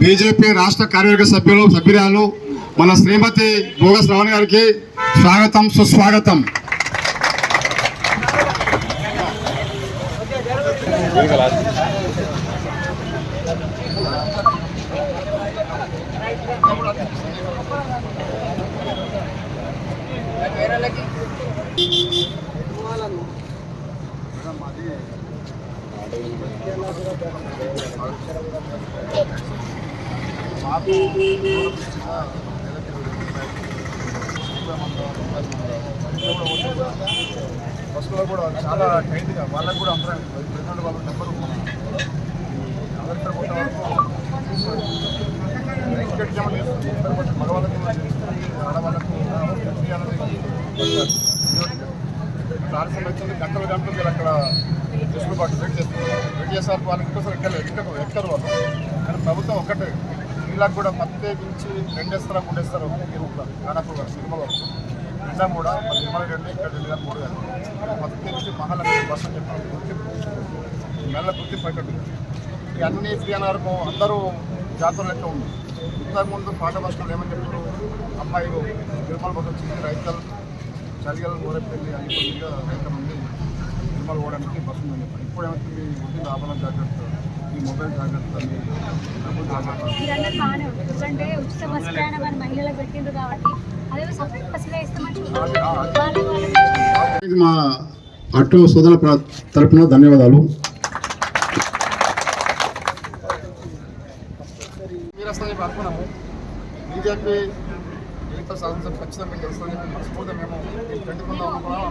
BJP రాష్ట్ర కార్యవర్గ సభ్యులు సభ్యురాలు మన శ్రీమతి భోగ శ్రవణ్ గారికి స్వాగతం సుస్వాగతం. బస్సులో కూడా చాలా టైట్గా వాళ్ళకు కూడా అందరం ప్రెసిడెంట్ వాళ్ళ నెంబర్ అంబేద్కర్ కొట్ట వరకు మగవాళ్ళకి ఆడవాళ్ళకు అనేది గంటలు గంటలు అక్కడ అక్కడ వెసులుబాటు వెయిట్ చేస్తారు వెయిట్ చేస్తారు వాళ్ళకి ఇంకోసారి ఎక్కలేదు ఎక్కరు ఎక్కరు వాళ్ళు. కానీ ప్రభుత్వం ఒక్కటే. వీళ్ళకి కూడా ప్రత్యేకించి రెండేస్తారా మూడేస్తారా కానప్పుడు సినిమా సినిమాలో నిన్న కూడా మన నిర్మల రెడ్డి ఇక్కడ రెడ్డి మూడు గారు. ప్రత్యేకించి మహాలక్ష్మి బస్ అని చెప్పి గుర్తింపు నెల గుర్తింపు అయ్యేటట్టు ఈ అన్ని ఫ్రీ అన్న అందరూ జాతర లెక్క ఉంది? ఇంతకుముందు పాట బస్సులు ఏమని చెప్పారు? అమ్మాయిలు నిర్మల బస్ వచ్చింది రైతులు చలిగల మూడపల్లి అన్ని కొద్దిగా రైతుల నిర్మల పోవడానికి బస్సు ఉందని చెప్పారు ఇప్పుడు ఏమవుతుంది ఉంటుంది ఆభరణ జాగ్రత్త ఈ మొబైల్ జాగ్రత్త మీ డబ్బులు జాగ్రత్త మీరందరూ బాగానే ఉంది ఎందుకంటే ఉచిత బస్ ప్రయాణం అని మహిళలకు పెట్టిండ్రు కాబట్టి అదే సపరేట్ బస్సులో ఇస్తే మంచిగా అది- ఆ, అది- వాళ్ళకి వాళ్ళకి ఇది మా ఆటో సోదరుల ప్ర- తరపున ధన్యవాదాలు మీరు చెప్పి అనుకున్నాము బీజేపీ ఎంత సాధించడం ఖచ్చితంగా మీకు మనస్ఫూర్తిగా మేము ఈ పెట్టుకుందాం అనుకున్నాం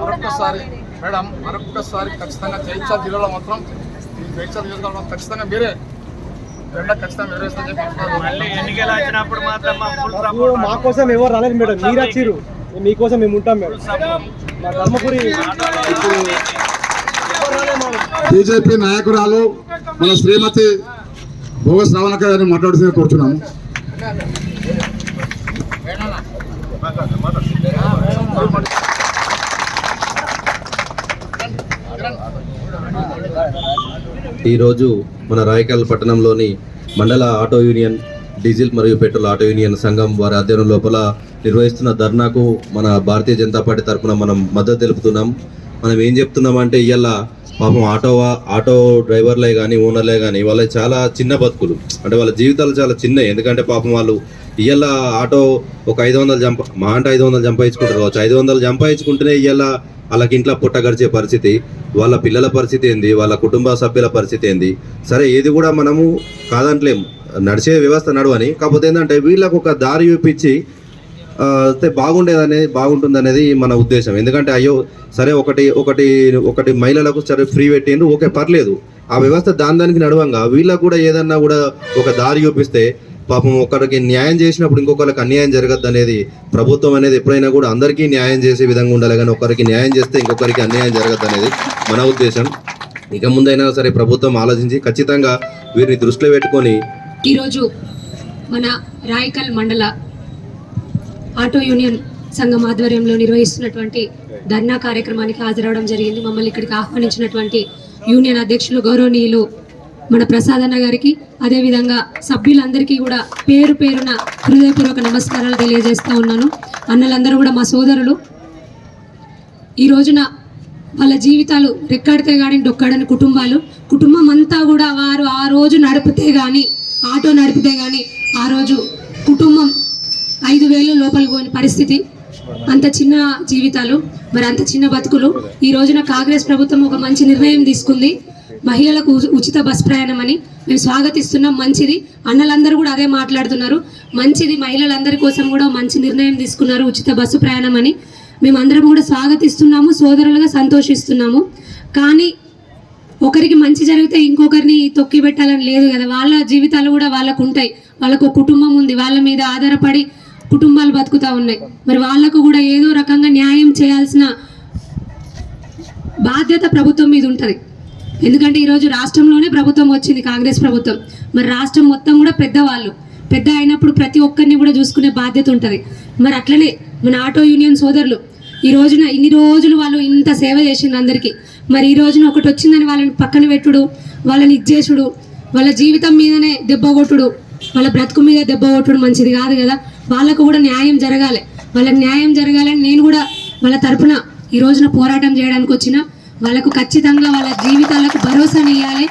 మరొక్కసారి. మేడం మరొక్కసారి ఖచ్చితంగా జైత్యాల జిల్లాలో మాత్రం ఈ జైత్యాల నియోజకవర్గంలో ఖచ్చితంగా మీరే మా కోసం ఎవరు రాలేదు మేడం. మీరు వచ్చిర్రు మీకోసం మేము ఉంటాం మేడం. మా ధర్మపురి బీజేపీ నాయకురాలు మన శ్రీమతి భోగ శ్రావణ గారిని మాట్లాడుతూ కూర్చున్నాము. ఈరోజు మన రాయకల్ పట్టణంలోని మండల ఆటో యూనియన్ డీజిల్ మరియు పెట్రోల్ ఆటో యూనియన్ సంఘం వారి అధ్యయనం లోపల నిర్వహిస్తున్న ధర్నాకు మన భారతీయ జనతా పార్టీ తరఫున మనం మద్దతు తెలుపుతున్నాం. మనం ఏం చెప్తున్నామంటే ఇవాళ పాపం ఆటో ఆటో డ్రైవర్లే కానీ ఓనర్లే కానీ వాళ్ళ చాలా చిన్న బతుకులు. అంటే వాళ్ళ జీవితాలు చాలా చిన్నవి ఎందుకంటే పాపం వాళ్ళు ఇవాళ ఆటో ఒక ఐదు వందలు జంప మా అంటే ఐదు వందలు జంపాయించుకుంటారు కావచ్చు. ఐదు వందలు సంపాదించుకుంటేనే ఇవాళ వాళ్ళకి ఇంట్లో పుట్ట గడిచే పరిస్థితి వాళ్ళ పిల్లల పరిస్థితి ఏంది వాళ్ళ కుటుంబ సభ్యుల పరిస్థితి ఏంది? సరే ఏది కూడా మనము కాదంటలేం నడిచే వ్యవస్థ నడవని కాకపోతే ఏంటంటే వీళ్ళకు ఒక దారి చూపించి ఆ, అయితే బాగుండేదనే బాగుంటుంది అనేది మన ఉద్దేశం. ఎందుకంటే అయ్యో సరే ఒకటి ఒకటి ఒకటి మహిళలకు సరే ఫ్రీ పెట్టిండ్రు ఓకే పర్లేదు. ఆ వ్యవస్థ దాని దానికి నడవంగా. వీళ్ళకు కూడా ఏదన్నా కూడా ఒక దారి చూపిస్తే పాపం ఒకరికి న్యాయం చేసినప్పుడు ఇంకొకరికి అన్యాయం జరగద్దు అనేది ప్రభుత్వం అనేది ఎప్పుడైనా కూడా అందరికీ న్యాయం చేసే విధంగా ఉండాలి. కానీ ఒకరికి న్యాయం చేస్తే ఇంకొకరికి అన్యాయం జరగద్దు అనేది మన ఉద్దేశం. ఇక ముందైనా సరే ప్రభుత్వం ఆలోచించి ఖచ్చితంగా వీరిని దృష్టిలో పెట్టుకొని ఈరోజు మన రాయకల్ మండల ఆటో యూనియన్ సంఘం ఆధ్వర్యంలో నిర్వహిస్తున్నటువంటి ధర్నా కార్యక్రమానికి హాజరవడం జరిగింది. మమ్మల్ని ఇక్కడికి ఆహ్వానించినటువంటి యూనియన్ అధ్యక్షులు గౌరవనీయులు మన ప్రసాదన్న గారికి అదేవిధంగా సభ్యులందరికీ కూడా పేరు పేరున హృదయపూర్వక నమస్కారాలు తెలియజేస్తూ ఉన్నాను. అన్నలందరూ కూడా మా సోదరులు. ఈ రోజున వాళ్ళ జీవితాలు రెక్కాడితే కానీ డొక్కాడని కుటుంబాలు. కుటుంబం అంతా కూడా వారు ఆ రోజు నడిపితే కానీ ఆటో నడిపితే కానీ ఆ రోజు కుటుంబం ఐదు వేలు లోపల పోయిన పరిస్థితి. అంత చిన్న జీవితాలు మరి అంత చిన్న బతుకులు. ఈ రోజున కాంగ్రెస్ ప్రభుత్వం ఒక మంచి నిర్ణయం తీసుకుంది. మహిళలకు ఉచిత బస్ ప్రయాణం అని మేము స్వాగతిస్తున్నాం. మంచిది. అన్నలందరూ కూడా అదే మాట్లాడుతున్నారు. మంచిది. మహిళలందరి కోసం కూడా మంచి నిర్ణయం తీసుకున్నారు ఉచిత బస్సు ప్రయాణం అని. మేమందరం కూడా స్వాగతిస్తున్నాము. సోదరులుగా సంతోషిస్తున్నాము. కానీ ఒకరికి మంచి జరిగితే ఇంకొకరిని తొక్కి పెట్టాలని లేదు కదా. వాళ్ళ జీవితాలు కూడా వాళ్ళకు ఉంటాయి. వాళ్ళకు ఒక కుటుంబం ఉంది. వాళ్ళ మీద ఆధారపడి కుటుంబాలు బతుకుతా ఉన్నాయి. మరి వాళ్ళకు కూడా ఏదో రకంగా న్యాయం చేయాల్సిన బాధ్యత ప్రభుత్వం మీద ఉంటుంది. ఎందుకంటే ఈరోజు రాష్ట్రంలోనే ప్రభుత్వం వచ్చింది కాంగ్రెస్ ప్రభుత్వం. మరి రాష్ట్రం మొత్తం కూడా పెద్దవాళ్ళు. పెద్ద అయినప్పుడు ప్రతి ఒక్కరిని కూడా చూసుకునే బాధ్యత ఉంటుంది. మరి అట్లనే మన ఆటో యూనియన్ సోదరులు ఈ రోజున ఇన్ని రోజులు వాళ్ళు ఇంత సేవ చేసింది అందరికీ. మరి ఈ రోజున ఒకటి వచ్చిందని వాళ్ళని పక్కన పెట్టుడు వాళ్ళని ఇచ్చేసుడు వాళ్ళ జీవితం మీదనే దెబ్బ కొట్టుడు వాళ్ళ బ్రతుకు మీద దెబ్బ కొట్టుడు మంచిది కాదు కదా. వాళ్ళకు కూడా న్యాయం జరగాలి. వాళ్ళకి న్యాయం జరగాలని నేను కూడా వాళ్ళ తరపున ఈ రోజున పోరాటం చేయడానికి వచ్చిన వాళ్ళకు ఖచ్చితంగా వాళ్ళ జీవితాలకు భరోసాని ఇవ్వాలి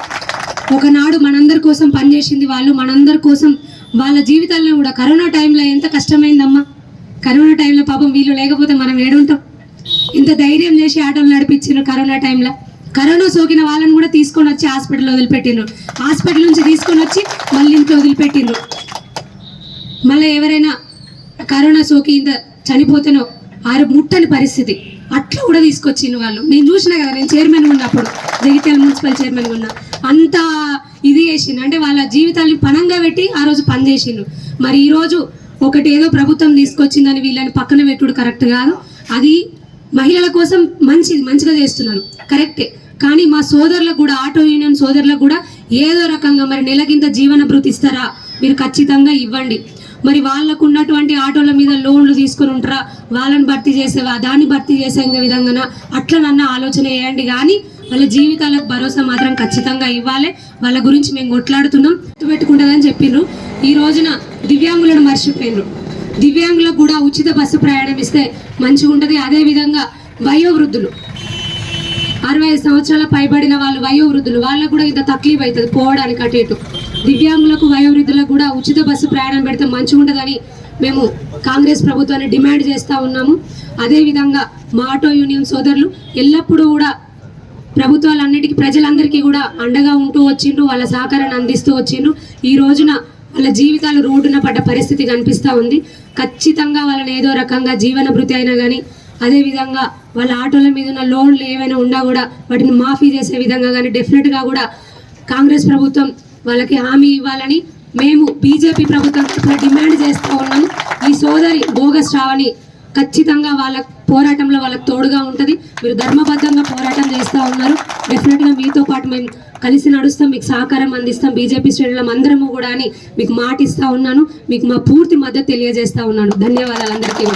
ఒకనాడు మనందరి కోసం పనిచేసింది వాళ్ళు మనందరి కోసం వాళ్ళ జీవితాల్లో కూడా కరోనా టైంలో ఎంత కష్టమైందమ్మా. కరోనా టైంలో పాపం వీళ్ళు లేకపోతే మనం ఏడుంటాం. ఇంత ధైర్యం చేసి ఆటోలు నడిపించారు కరోనా టైంలో. కరోనా సోకిన వాళ్ళని కూడా తీసుకొని వచ్చి హాస్పిటల్లో వదిలిపెట్టిండ్రు. హాస్పిటల్ నుంచి తీసుకొని వచ్చి మళ్ళీ ఇంట్లో వదిలిపెట్టిండ్రు. మళ్ళీ ఎవరైనా కరోనా సోకి ఇంత చనిపోతేనో ఆరు ముట్టని పరిస్థితి. అట్లా కూడా తీసుకొచ్చిండు వాళ్ళు. నేను చూసినా కదా నేను చైర్మన్ ఉన్నప్పుడు జగిత్యాల మున్సిపల్ చైర్మన్ ఉన్నా అంత ఇది చేసిండు. అంటే వాళ్ళ జీవితాన్ని పణంగా పెట్టి ఆ రోజు పని చేసిండు. మరి ఈరోజు ఒకటి ఏదో ప్రభుత్వం తీసుకొచ్చిందని వీళ్ళని పక్కన పెట్టుడు కరెక్ట్ కాదు. అది మహిళల కోసం మంచిది మంచిగా చేస్తున్నాను కరెక్టే. కానీ మా సోదరులకు కూడా ఆటో యూనియన్ సోదరులకు కూడా ఏదో రకంగా మరి నెలకింత జీవన భృతి ఇస్తారా? మీరు ఖచ్చితంగా ఇవ్వండి. మరి వాళ్ళకు ఉన్నటువంటి ఆటోల మీద లోన్లు తీసుకొని ఉంటారా? వాళ్ళని భర్తీ చేసేవా? దాన్ని భర్తీ చేసే విధంగా అట్లా నన్న ఆలోచన వేయండి కానీ వాళ్ళ జీవితాలకు భరోసా మాత్రం ఖచ్చితంగా ఇవ్వాలి. వాళ్ళ గురించి మేము కొట్లాడుతున్నాం. పెట్టుకుంటుందని చెప్పిండ్రు ఈ రోజున దివ్యాంగులను మర్చిపోయినరు దివ్యాంగులకు కూడా ఉచిత బస్సు ప్రయాణం ఇస్తే మంచిగా ఉంటుంది. అదే విధంగా వయోవృద్ధులు. అరవై ఐదు సంవత్సరాల పైబడిన వాళ్ళు వయోవృద్ధులు. వాళ్ళకు కూడా ఇంత తక్లీఫ్ అవుతుంది పోవడానికి అటు ఇటు. దివ్యాంగులకు వయోవృద్ధులకు కూడా ఉచిత బస్సు ప్రయాణం పెడితే మంచిగా ఉంటుందని మేము కాంగ్రెస్ ప్రభుత్వాన్ని డిమాండ్ చేస్తూ ఉన్నాము. అదేవిధంగా మా ఆటో యూనియన్ సోదరులు ఎల్లప్పుడూ కూడా ప్రభుత్వాలన్నిటికీ ప్రజలందరికీ కూడా అండగా ఉంటూ వచ్చిండ్రు వాళ్ళ సహకారాన్ని అందిస్తూ వచ్చిండ్రు. ఈ రోజున వాళ్ళ జీవితాలు రోడ్డున పడ్డ పరిస్థితి కనిపిస్తూ ఉంది. ఖచ్చితంగా వాళ్ళని ఏదో రకంగా జీవన భృతి అయినా కానీ అదేవిధంగా వాళ్ళ ఆటోల మీద ఉన్న లోన్లు ఏవైనా ఉన్నా కూడా వాటిని మాఫీ చేసే విధంగా కానీ డెఫినెట్గా కూడా కాంగ్రెస్ ప్రభుత్వం వాళ్ళకి హామీ ఇవ్వాలని మేము బీజేపీ ప్రభుత్వం తరఫున డిమాండ్ చేస్తూ ఉన్నాము ఈ సోదరి భోగ శ్రావణి ఖచ్చితంగా వాళ్ళ పోరాటంలో వాళ్ళకి తోడుగా ఉంటుంది. మీరు ధర్మబద్ధంగా పోరాటం చేస్తూ ఉన్నారు. డెఫినెట్గా మీతో పాటు మేము కలిసి నడుస్తాం. మీకు సహకారం అందిస్తాం. బీజేపీ శ్రేణులం అందరము కూడా అని మీకు మాటిస్తూ ఉన్నాను. మీకు మా పూర్తి మద్దతు తెలియజేస్తూ ఉన్నాను. ధన్యవాదాలు అందరికీ.